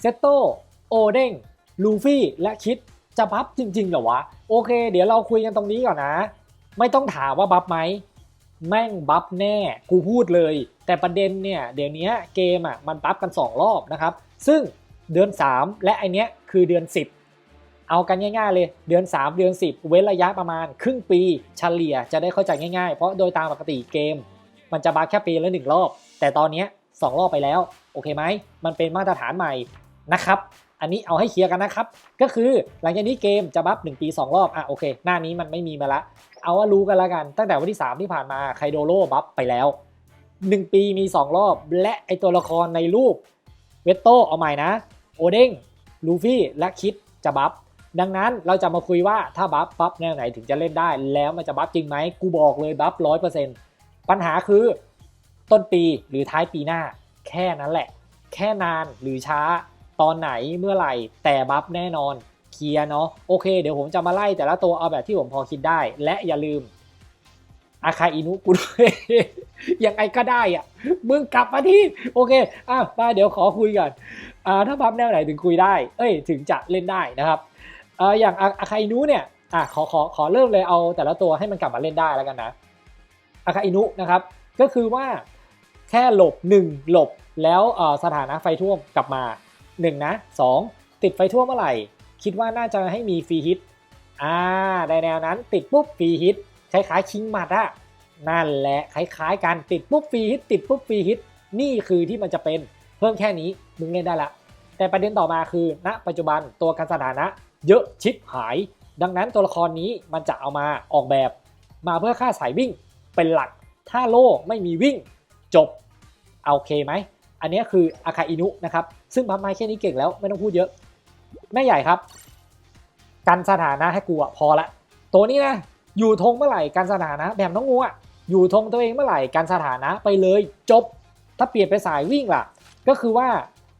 เซตโตโอเด้งลูฟี่และคิดจะบัฟจริงๆเหรอวะ โอเค เดี๋ยวเราคุยกันตรงนี้ก่อนนะ ไม่ต้องถามว่าบัฟไหมแม่งบัฟแน่กูพูดเลย แต่ประเด็นเนี่ยเดี๋ยวนี้เกมอะมันบัฟกัน 2 รอบนะครับ ซึ่งเดือน 3 และไอเนี้ยคือเดือน 10 เอากันง่ายๆเลยเดือน 3 เดือน 10 เว้นระยะประมาณครึ่งปีเฉลี่ยจะได้เข้าใจง่ายๆ เพราะโดยตามปกติเกม มันจะบัฟแค่ปีละหนึ่งรอบ แต่ตอนเนี้ยสองรอบไปแล้ว โอเคไหมมันเป็นมาตรฐานใหม่ นะครับ อันนี้เอาให้เคลียร์กันนะครับ ก็คือหลังจากนี้เกมจะบัฟ1ปี 2 รอบ อะโอเค หน้านี้มันไม่มีมาละ เอาว่ารู้กันล้วกัน ตั้งแต่วันที่ 3 ที่ผ่านมาไคโดโร่บัฟไปแล้ว 1 ปีมี 2 รอบ และไอตัวละครในรูปเวตโตเอาใหม่นะ โอเด้งลูฟี่และคิดจะบัฟดังนั้นเราจะมาคุยว่าถ้าบัฟบัฟแนวไหนถึงจะเล่นได้ แล้วมันจะบัฟจริงไหมกูบอกเลยบัฟร้อยเปอร์เซ็นต์ปัญหาคือต้นปีหรือท้ายปีหน้า แค่นั้นแหละ แค่นานหรือช้า ตอนไหนเมื่อไหร่ แต่บัฟแน่นอนเคลียร์เนาะโอเค เดี๋ยวผมจะมาไล่แต่ละตัวเอาแบบที่ผมพอคิดได้ และอย่าลืมอาคาอินุกูด้วยยังไงก็ได้อะ มึงกลับมาที่ โอเค อะมาเดี๋ยวขอคุยก่อนอ่าถ้าบัฟแนวไหนถึงคุยได้ เอ้ย ถึงจะเล่นได้นะครับอ่าอย่างอาคาอินุเนี่ยอะขอขอขอเริ่มเลยเอาแต่ละตัวให้มันกลับมาเล่นได้แล้วกันนะอาคาอินุนะครับ ก็คือว่าแค่หลบ 1 หลบแล้วสถานะไฟท่วมกลับมา 1 นะ 2 ติดไฟท่วมเมื่อไหร่ คิดว่าน่าจะให้มีฟรีฮิตอ่าในแนวนั้นติดปุ๊บฟรีฮิตคล้ายๆคิงมัดอะนั่นแหละคล้ายๆกันติดปุ๊บฟรีฮิตติดปุ๊บฟรีฮิตนี่คือที่มันจะเป็นเพิ่มแค่นี้มึงเล่นได้ละ แต่ประเด็นต่อมาคือ ณ ปัจจุบันตัวการสถานะ เยอะชิบหาย ดังนั้นตัวละครนี้มันจะเอามาออกแบบ มาเพื่อค่าสายวิ่งเป็นหลัก ถ้าโล่ไม่มีวิ่งจบเอาโอเคไหม อันนี้คืออาคาอินุนะครับ ซึ่งพับไม้แค่นี้เก่งแล้วไม่ต้องพูดเยอะ แม่ใหญ่ครับ กันสถานะให้กูอะพอละ ตัวนี้นะอยู่ธงเมื่อไหร่การสถานะแบบน้องงูอะอยู่ธงตัวเองเมื่อไหร่การสถานะไปเลยจบ ถ้าเปลี่ยนไปสายวิ่งล่ะ ก็คือว่า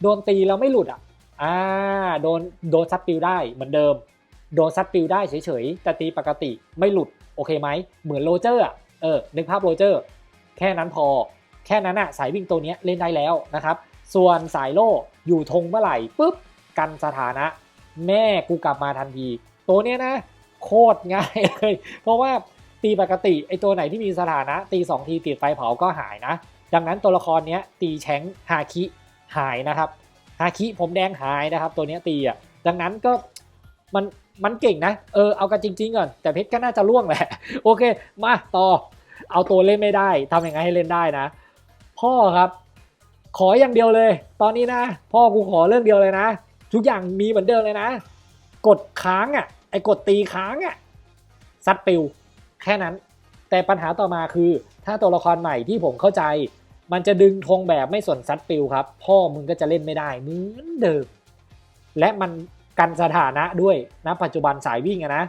โดนตีแล้วไม่หลุดอะอ่าโดนโดนซัดปิวได้เหมือนเดิม โดนซัดปิวได้เฉยๆแต่ตีปกติไม่หลุดโอเคไหมเหมือนโรเจอร์อะเออนึกภาพโรเจอร์ แค่นั้นพอ แค่นั้นอะสายวิ่งตัวเนี้ยเล่นได้แล้วนะครับ ส่วนสายโล่อยู่ธงเมื่อไหร่ปุ๊บกันสถานะ แม่กูกลับมาทันที ตัวเนี้ยนะ โคตรง่ายเลย เพราะว่าตีปกติไอตัวไหนที่มีสถานะ ตี 2 ทีติดไฟเผาก็หายนะ ดังนั้นตัวละครเนี้ยตีแชงฮาคิหายนะครับฮาคิผมแดงหายนะครับ ตัวเนี้ยตีอะดังนั้นก็มันมันเก่งนะ เออเอากันจริง ๆ ก่อน แต่เพชรก็น่าจะล่วงแหละ โอเค มาต่อ เอาตัวเล่นไม่ได้ทำยังไงให้เล่นได้นะ พ่อครับ ขออย่างเดียวเลย ตอนนี้นะ พ่อกูขอเรื่องเดียวเลยนะ ทุกอย่างมีเหมือนเดิมเลยนะ กดค้างอะ ไอ้กดตีค้างอะซัดปิว แค่นั้น แต่ปัญหาต่อมาคือ ถ้าตัวละครใหม่ที่ผมเข้าใจ มันจะดึงธงแบบไม่สนซัดปิวครับ พ่อมึงก็จะเล่นไม่ได้เหมือนเดิม และมันกันสถานะด้วยนะปัจจุบันสายวิ่งอะนะ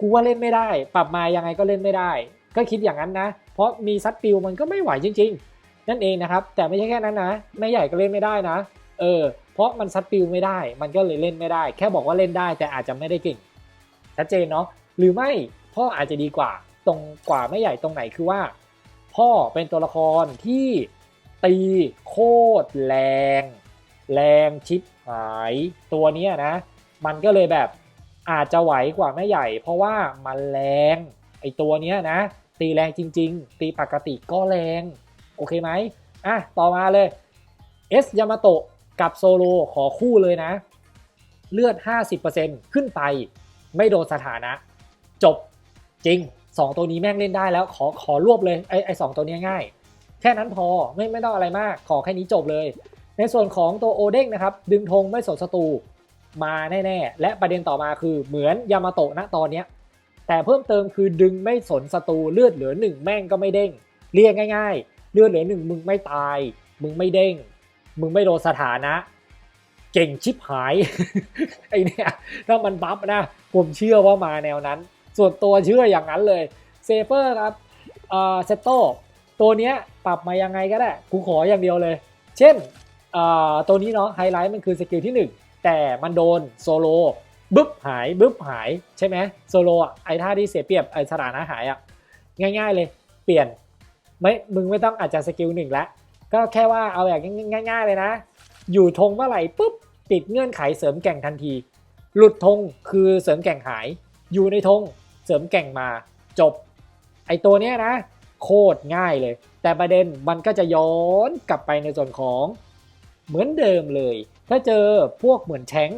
กูว่าเล่นไม่ได้ ปรับมายังไงก็เล่นไม่ได้ ก็คิดอย่างนั้นนะ เพราะมีซัดปิวมันก็ไม่ไหวจริง ๆ นั่นเองนะครับ แต่ไม่ใช่แค่นั้นนะแม่ใหญ่ก็เล่นไม่ได้นะ เออ เพราะมันซัดปิวไม่ได้ มันก็เลยเล่นไม่ได้ แค่บอกว่าเล่นได้แต่อาจจะไม่ได้เก่งชัดเจนเนาะหรือไม่พ่ออาจจะดีกว่า ตรงกว่าแม่ใหญ่ตรงไหนคือว่า พ่อเป็นตัวละครที่ตีโคตรแรง แรงชิปหายตัวนี้นะ มันก็เลยแบบอาจจะไหวกว่าแม่ใหญ่ เพราะว่ามันแรงไอตัวเนี้ยนะ ตีแรงจริง ๆ ตีปกติก็แรง โอเคไหมอะต่อมาเลยเอสยามาโตะกับโซโลขอคู่เลยนะ เลือด 50%ขึ้นไปไม่โดนสถานะ จบจริง 2 ตัวนี้แม่งเล่นได้แล้วขอขอรวบเลยไอไอสตัวนี้ง่าย แค่นั้นพอไม่ไม่ต้องอะไรมากขอแค่นี้จบเลย ในส่วนของตัวโอเด้งนะครับ ดึงธงไม่สนศัตรูมาแน่ ๆ และประเด็นต่อมาคือเหมือนยามาโตะณตอนเนี้ยแต่เพิ่มเติมคือดึงไม่สนศัตรูเลือดเหลือหนึ่งแม่งก็ไม่เด้ง เรียกง่าย ๆ เลือดเหลือหนึ่งมึงไม่ตาย มึงไม่เด้ง มึงไม่โดนสถานะ เก่งชิบหายไอเนี่ยถ้ามันบัฟนะผมเชื่อว่ามาแนวนั้น ส่วนตัวเชื่ออย่างนั้นเลยเซเฟอร์ครับเอ่อเซตโตตัวเนี้ยปรับมายังไงก็ได้กูขออย่างเดียวเลย เช่นเอ่อตัวนี้เนาะไฮไลท์มันคือสกิลที่ 1 แต่มันโดนโซโลบึ๊บหายบึ๊บหายใช่ไหมโซโลอะไอท่าที่เสียเปรียบไอสถานะหายอะง่าย ๆเลย เปลี่ยน ไม่มึงไม่ต้องอาจจะสกิลหนึ่งแล้วก็แค่ว่าเอาแบบง่าย ๆ เลยนะ อยู่ธงเมื่อไหร่ปุ๊บปิดเงื่อนไขเสริมแก่งทันที หลุดธงคือเสริมแก่งหาย อยู่ในธงเสริมแก่งมาจบ ไอตัวเนี้ยนะ โคตรง่ายเลย แต่ประเด็นมันก็จะย้อนกลับไปในส่วนของเหมือนเดิมเลย ถ้าเจอพวกเหมือนแชง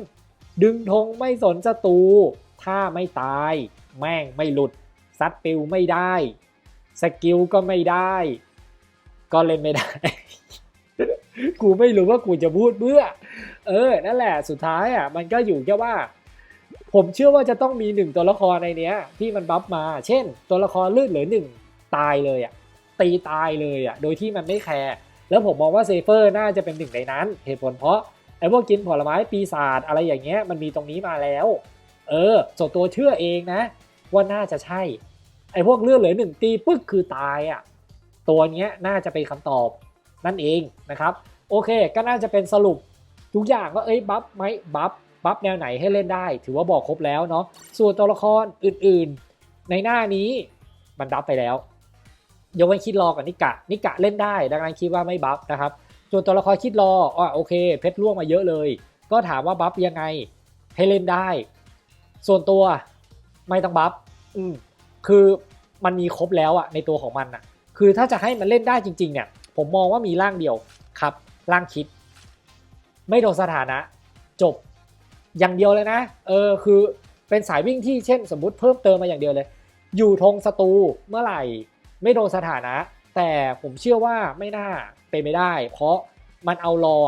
ดึงธงไม่สนศัตรูถ้าไม่ตาย แม่งไม่หลุดซัดปิวไม่ได้ สกิลก็ไม่ได้ ก็เล่นไม่ได้ กูไม่รู้ว่ากูจะพูดเบื่อ เออ นั่นแหละ สุดท้ายอะ มันก็อยู่แค่ว่า ผมเชื่อว่าจะต้องมีหนึ่งตัวละครในเนี้ย ที่มันบัฟมา เช่น ตัวละครลืดเหลือหนึ่งตายเลยอะ ตีตายเลยอะ โดยที่มันไม่แคร์ แล้วผมมองว่าเซเฟอร์น่าจะเป็นหนึ่งในนั้น เหตุผลเพราะไอ้พวกกินผลไม้ปีศาจอะไรอย่างเงี้ย มันมีตรงนี้มาแล้ว เออ ส่วนตัวเชื่อเองนะ ว่าน่าจะใช่ ไอ้พวกเลือดเหลือหนึ่งตีปึ๊กคือตายอะตัวเนี้ยน่าจะเป็นคำตอบนั่นเองนะครับโอเคก็น่าจะเป็นสรุปทุกอย่างว่าเอ้ยบัฟไหมบัฟบัฟแนวไหนให้เล่นได้ ถือว่าบอกครบแล้วเนาะส่วนตัวละครอื่นๆ ในหน้านี้มันบัฟไปแล้วยกเว้นคิดรอกับนิกะนิกะเล่นได้ ดังนั้นคิดว่าไม่บัฟนะครับ ส่วนตัวละครคิดรออะโอเค เพชรล่วงมาเยอะเลย ก็ถามว่าบัฟยังไงให้เล่นได้ ส่วนตัวไม่ต้องบัฟอืม คือมันมีครบแล้วอะในตัวของมันอะคือถ้าจะให้มันเล่นได้จริงๆเนี่ย ผมมองว่ามีร่างเดียวครับร่างคิด ไม่โดนสถานะ จบอย่างเดียวเลยนะ เออคือเป็นสายวิ่งที่เช่นสมมุติเพิ่มเติมมาอย่างเดียวเลย อยู่ธงศัตรูเมื่อไหร่ ไม่โดนสถานะ แต่ผมเชื่อว่าไม่น่าเป็นไม่ได้ เพราะมันเอารอ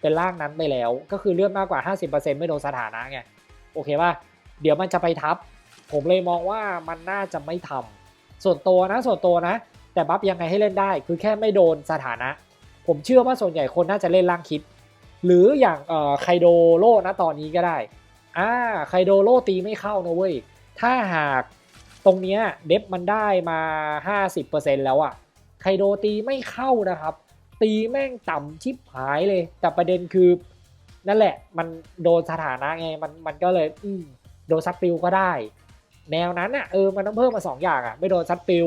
เป็นร่างนั้นไปแล้ว ก็คือเลือดมากกว่า 50%ไม่โดนสถานะไงโอเคป่ะเดี๋ยวมันจะไปทับ ผมเลยมองว่ามันน่าจะไม่ทำส่วนตัวนะส่วนตัวนะ แต่บัฟยังไงให้เล่นได้ คือแค่ไม่โดนสถานะ ผมเชื่อว่าส่วนใหญ่คนน่าจะเล่นร่างคิด หรืออย่างเอ่อไคโดโลนะตอนนี้ก็ได้อ่าไคโดโลตีไม่เข้านะเว้ยถ้าหากตรงเนี้ยเดฟมันได้มา 50%แล้วอะไคโดตีไม่เข้านะครับ ตีแม่งต่ำชิบหายเลย แต่ประเด็นคือ นั่นแหละมันโดนสถานะไงมันมันก็เลยอืโดนซัดปิวก็ได้ แนวนั้นอะเออมันต้องเพิ่มมา 2 อย่างอะไม่โดนซัดปิว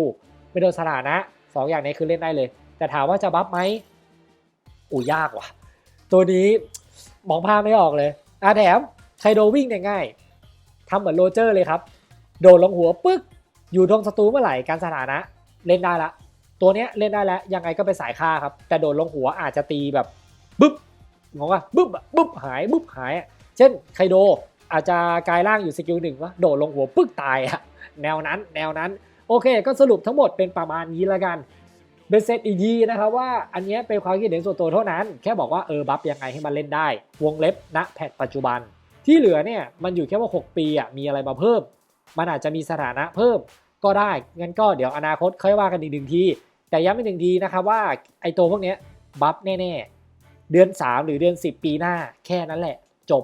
ไม่โดนสถานะสองอย่างนี้คือเล่นได้เลย แต่ถามว่าจะบัฟไหมอู้ยากว่ะ ตัวนี้มองภาพไม่ออกเลยอะแถมไคโดวิ่งเนี่ยง่ายทำเหมือนโรเจอร์เลยครับ โดดลงหัวปึ๊กอยู่ตรงศัตรูเมื่อไหร่การสถานะเล่นได้ละ ตัวเนี้ยเล่นได้แล้วยังไงก็เป็นสายฆ่าครับ แต่โดดลงหัวอาจจะตีแบบบึ๊บงงอะบึ๊บบึ๊บหายบึ๊บหายอะเช่นไคโด อาจจะกลายร่างอยู่สกิลหนึ่งว่าโดดลงหัวปึ๊กตายอะแนวนั้นแนวนั้น โอเค ก็สรุปทั้งหมดเป็นประมาณนี้ล้วกันเบสเซตอีกทีนะครับว่าอันเนี้ยเป็นความคิดเห็นส่วนตัวเท่านั้น แค่บอกว่าเออบัฟยังไงให้มันเล่นได้ วงเล็บณแพทปัจจุบัน ที่เหลือเนี่ยมันอยู่แค่ว่า 6 ปีอะมีอะไรมาเพิ่ม มันอาจจะมีสถานะเพิ่มก็ได้ งั้นก็เดี๋ยวอนาคตค่อยว่ากันอีกหนึ่งที แต่ย้ำอีกหนึ่งทีนะครับว่าไอตัวพวกเนี้ยบัฟแน่ ๆ เดือน 3 หรือเดือน 10 ปีหน้าแค่นั้นแหละ จบ